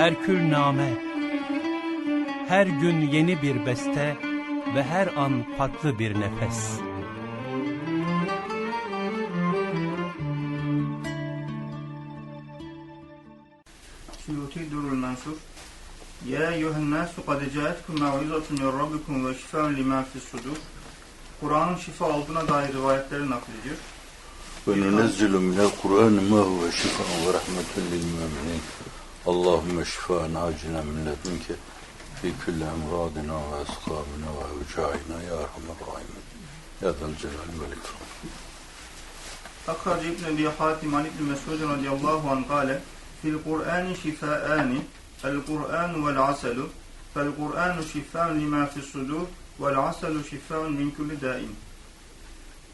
Herkül name. Her gün yeni bir beste ve her an farklı bir nefes. سيوتي دور المنصور يا أيها الناس قد جاءتكم موعظة من ربكم وشفاء لما في الصدور Kur'an'ın şifa olduğuna dair rivayetleri naklediyor. وننزل من القرآن ما هو شفاء ورحمة للمؤمنين Allahümme şifa nacine min ledünke fi külli emradina ve eskabina ve vücaina ya rahmet rahimin. Ya del celal ve ikram. Akharcı İbn Ebi Hatim an İbn Mesud radiyallahu anh kale Fil Kur'an şifaani El Kur'an vel aselu Fel Kur'an şifaan lima fis sudur Vel aselu şifaan min kulli daim.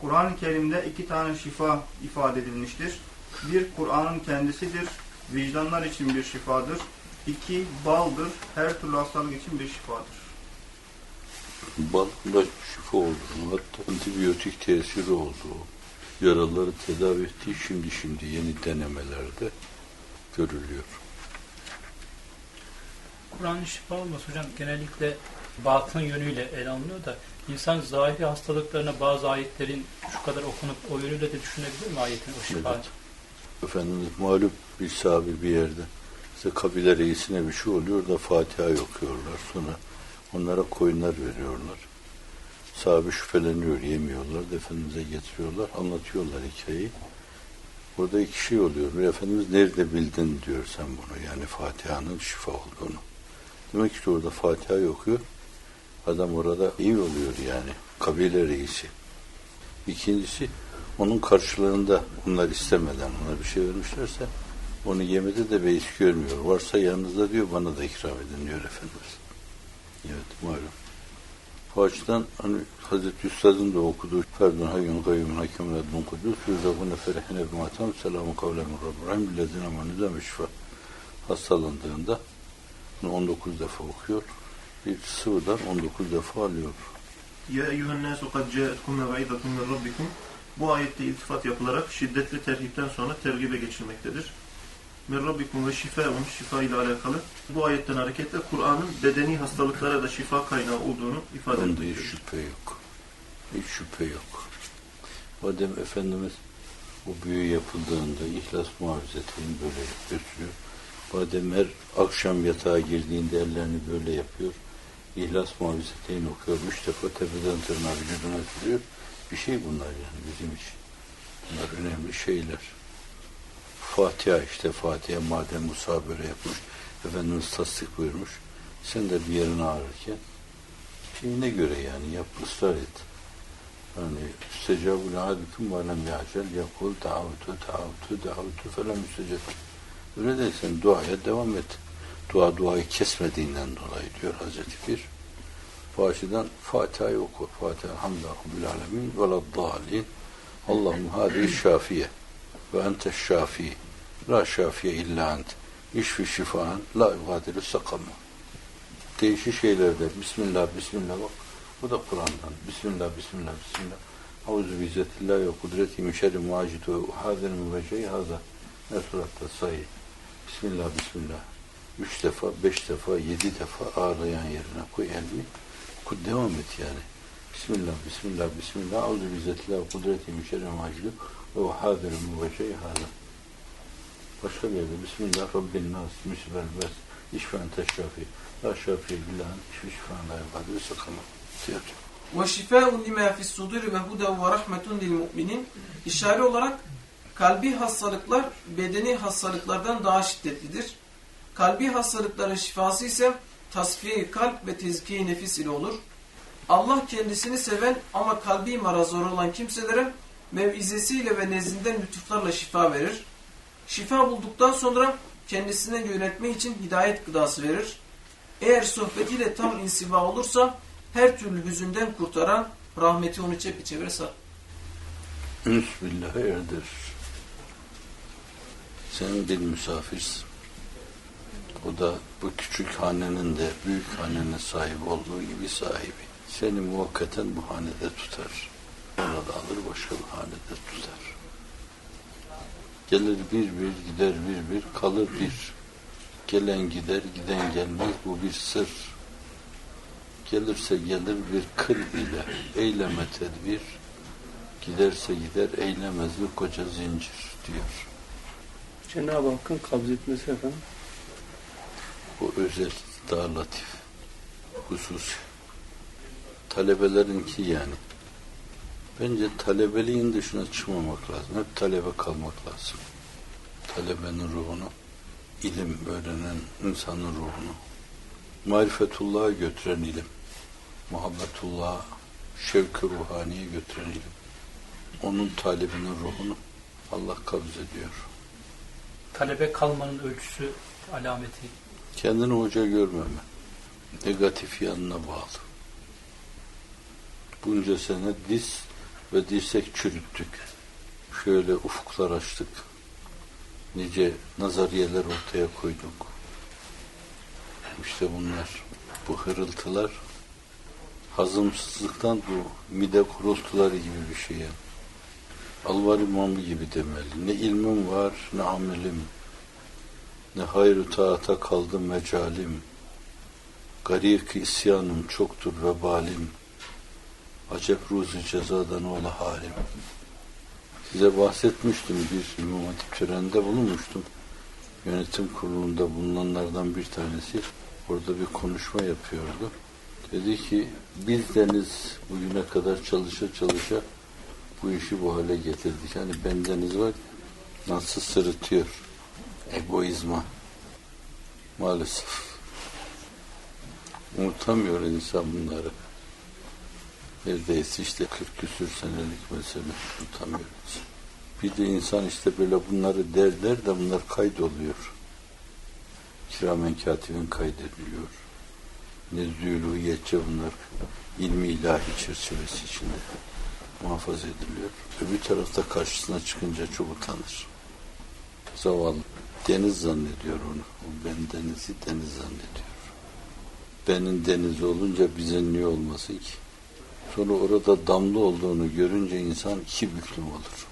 Kur'an-ı Kerim'de iki tane şifa ifade edilmiştir. Bir Kur'an'ın kendisidir, vicdanlar için bir şifadır. İki, baldır, her türlü hastalık için bir şifadır. Balında şifa olduğunu, hatta antibiyotik tesiri olduğu, yaraları tedavi ettiği şimdi şimdi yeni denemelerde görülüyor. Kur'an-ı şifa olması hocam genellikle batın yönüyle ele alınıyor da insan zahiri hastalıklarına bazı ayetlerin şu kadar okunup o yönüyle de düşünebilir mi ayetin o şifa? Evet. Efendimiz malum bir sahabi bir yerde işte kabile reisine bir şey oluyor da Fatiha okuyorlar. Sonra onlara koyunlar veriyorlar. Sahabe şüpheleniyor, yemiyorlar. da Efendimiz'e getiriyorlar, anlatıyorlar hikayeyi. Burada iki şey oluyor. Efendimiz nerede bildin diyor sen bunu. Yani Fatiha'nın şifa olduğunu. Demek ki orada Fatiha okuyor. Adam orada iyi oluyor yani. Kabile reisi. İkincisi onun karşılığında onlar istemeden ona bir şey vermişlerse onu yemede de beis görmüyor. Varsa yanınızda diyor bana da ikram edin diyor Efendimiz. Evet malum. Bu açıdan hani Hazreti Üstad'ın da okuduğu Ferdun hayyun kayyumun hakimun edbun kudüs yüzabune ferehine bimatam selamun kavlen min Rabbir Rahim billezine manüze meşfa hastalandığında bunu 19 defa okuyor. Bir sıvıdan 19 defa alıyor. Ya eyyühen nâsu kad câetkum mev'idatun min rabbikum. Bu ayette iltifat yapılarak şiddetli terhipten sonra tergibe geçilmektedir. Min rabbikum ve şifaun, şifa ile alakalı. Bu ayetten hareketle Kur'an'ın bedeni hastalıklara da şifa kaynağı olduğunu ifade Onda hiç şüphe yok. Hiç şüphe yok. Madem Efendimiz bu büyü yapıldığında ihlas muhavizetini böyle götürüyor. Madem her akşam yatağa girdiğinde ellerini böyle yapıyor. İhlas muhavizetini okuyor. Üç defa tepeden tırnağa vücuduna sürüyor. Bir şey bunlar yani bizim için. Bunlar önemli şeyler. Fatiha işte Fatiha madem Musa böyle yapmış. Efendimiz tasdik buyurmuş. Sen de bir yerin ağrırken şeyine göre yani yap ısrar et. Yani müstecabul adikum ve lem ya'cel yakul da'avtu da'avtu da'avtu felem müstecab. Öyle de sen duaya devam et. Dua duayı kesmediğinden dolayı diyor Hazreti Pir. Bu açıdan Fatiha'yı oku. Fatiha hamdülillah alemin ve laddalin. Allahum hadi şafiye ve ente şafi. La şafiye illa ent. İşfi şifaen la yugadiru sakama. Değişik şeylerde Bismillah, Bismillah bak. Bu da Kur'an'dan. Bismillah, Bismillah, Bismillah. Auzu bizzetillahi ve kudreti min şerri muacid ve hadir min vecehi haza. Ne suratta sayı. Bismillah, Bismillah. Üç defa, beş defa, yedi defa ağrıyan yerine koy elini. Devam et yani. Bismillah, Bismillah, Bismillah. Auzu bizzetillahi ve kudreti min şerri muacid ve hadir min vecehi haza. Başka bir yerde Bismillah Rabbin Nas, Müsbel Ves, İşfen Teşrafi, La Şafi Bilan, İşfen Ayvadi, Sıkama diyor. Ve şifa'un lima fis sudur ve huda ve rahmetun lil mu'minin. İşare olarak kalbi hastalıklar bedeni hastalıklardan daha şiddetlidir. Kalbi hastalıkların şifası ise tasfiye kalp ve tezkiye nefis ile olur. Allah kendisini seven ama kalbi marazları olan kimselere mevizesiyle ve nezdinden lütuflarla şifa verir. Şifa bulduktan sonra kendisine yönetme için hidayet gıdası verir. Eğer sohbetiyle tam insiba olursa her türlü hüzünden kurtaran rahmeti onu çepeçevre sar. Üns billahi erdir. Sen bir misafirsin. O da bu küçük hanenin de büyük hanenin sahibi olduğu gibi sahibi. Seni muvakkaten bu hanede tutar. Ona da alır başka bir hanede tutar. Gelir bir bir gider bir bir kalır bir. Gelen gider, giden gelmez. Bu bir sır. Gelirse gelir bir kıl ile. Eyleme tedbir. Giderse gider, eylemez bir koca zincir diyor. Cenab-ı Hakk'ın kabzetmesi efendim. Bu özel, daha latif, hususi. Talebelerinki yani. Bence talebeliğin dışına çıkmamak lazım. Hep talebe kalmak lazım. Talebenin ruhunu, ilim öğrenen insanın ruhunu, marifetullah'a götüren ilim, muhabbetullah'a, şevk-i ruhaniye götüren ilim. Onun talebinin ruhunu Allah kabz ediyor. Talebe kalmanın ölçüsü, alameti. Kendini hoca görmeme. Negatif yanına bağlı. Bunca sene diz ve dirsek çürüttük. Şöyle ufuklar açtık. Nice nazariyeler ortaya koyduk. İşte bunlar, bu hırıltılar hazımsızlıktan bu mide kurultuları gibi bir şey. Alvar imamı gibi demeli. Ne ilmim var ne amelim. Ne hayru taata kaldı mecalim. Garik isyanım çoktur vebalim. Acep ruzu cezadan ola halim. Size bahsetmiştim bir İmam Hatip töreninde bulunmuştum. Yönetim kurulunda bulunanlardan bir tanesi orada bir konuşma yapıyordu. Dedi ki biz deniz bugüne kadar çalışa çalışa bu işi bu hale getirdik. Hani bendeniz var nasıl sırıtıyor egoizma maalesef unutamıyor insan bunları neredeyse işte 40 küsür senelik mesele unutamıyoruz bir de insan işte böyle bunları der der de bunlar kaydoluyor kiramen katibin kaydediliyor nezdülühiyetçe bunlar ilmi ilahi çerçevesi içinde muhafaza ediliyor. Öbür tarafta karşısına çıkınca çok utanır. Zavallı. Deniz zannediyor onu. O ben denizi deniz zannediyor. Benim deniz olunca bize niye olmasın ki? Sonra orada damla olduğunu görünce insan iki büklüm olur.